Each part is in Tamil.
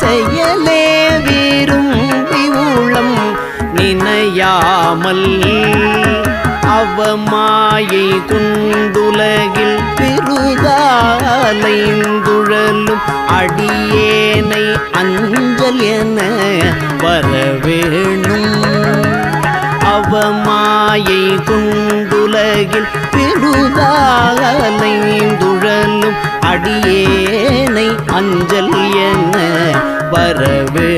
செயலே விரும்பி உளம் நினையாமல். அவமாயை குண்டுலகில் பெருதாலைந்துழலும் அடியேனை அஞ்சல் என வரவேணும். அவமாயை குண்டுலகில் பெருதாலைந்துழலும் அடியேனை அஞ்சல் வரவேணும்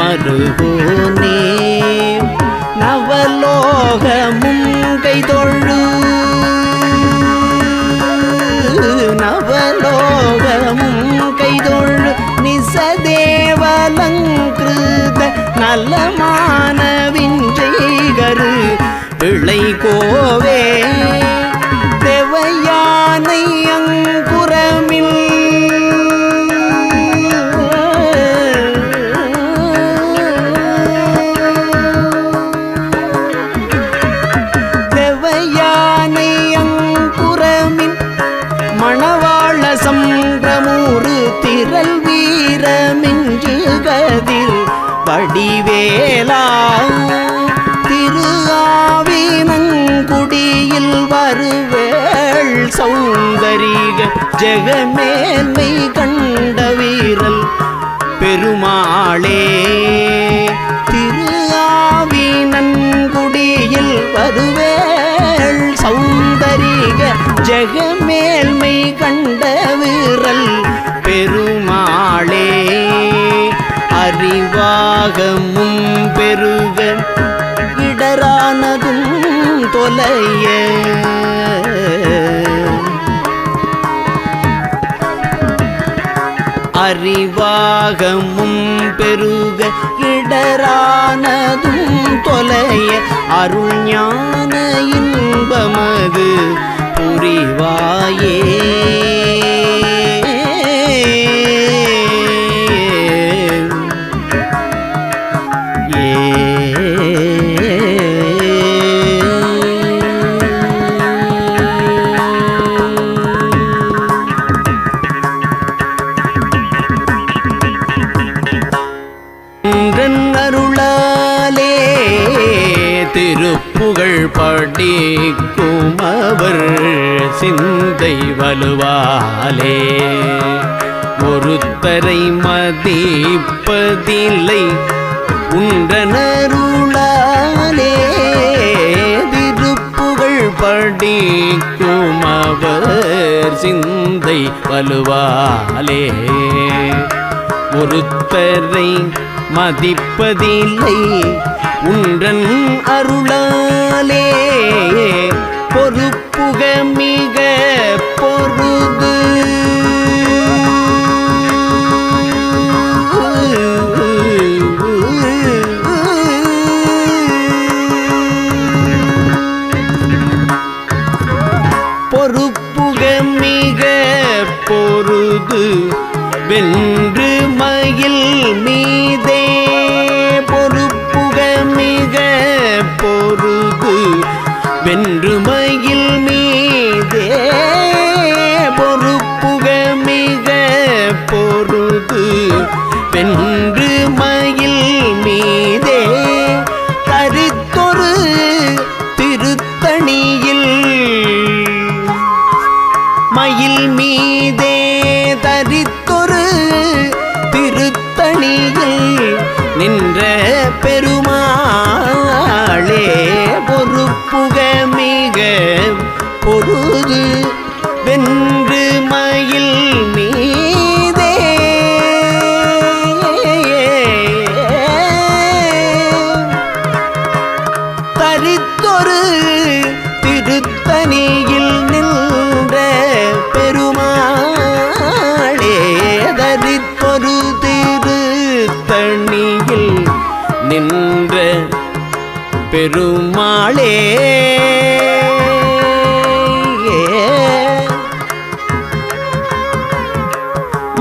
மருகோனே நவலோகமும் கைதொழு. நவலோகமும் கைதொழு. நிசதேவலங்கிருத நலமான விஞ்சைகரு பிழை கோவே கருவேள் சௌந்தரிக ஜெகமேல்மை கண்ட வீரல் பெருமாளே. அறிவாகமும் பெருக இடரானதும் தொலைய. அறிவாகமும் பெரு இடரானதும் தொலைய அருள் ஞான இன்பமது புரிவாயே. அவர் ஒருத்தரை மதிப்பதில்லை உண்டனருளாலே. திருப்புகழ் படிக்கும் அவர் சிந்தை வலுவாலே ஒருத்தரை மதிப்பதில்லை உண்டன் அருளா மயில் மீதே தரித்தொரு திருத்தணியில் நின்ற பெருமாளே பொறுப்புக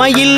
மயில்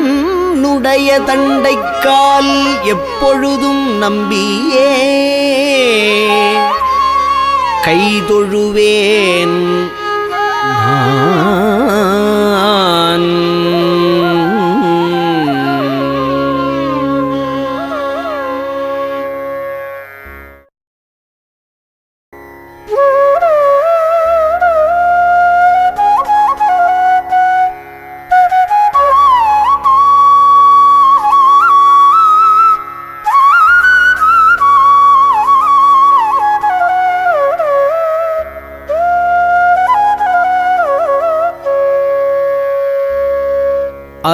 நின்னுடைய தண்டைக்கால் எப்பொழுதும் நம்பியே. கைதொழுவேன்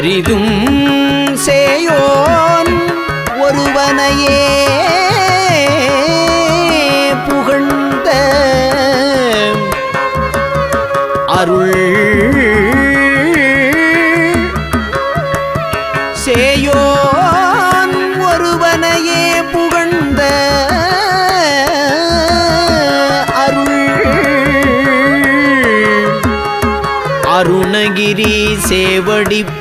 பெரிதும் சேயோன் ஒருவனையே புகழ்ந்த அருள். சேயோன் ஒருவனையே புகழ்ந்த அருள். அருணகிரி சேவடி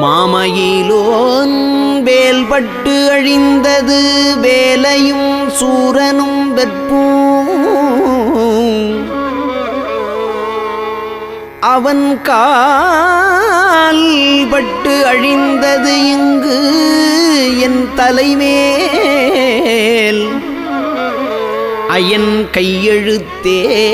மாமையிலோன் வேல்பட்டு அழிந்தது வேலையும் சூரனும் வெற்பூம் அவன் கால்பட்டு அழிந்தது இங்கு என் தலைமேல். அயன் கையெழுத்தே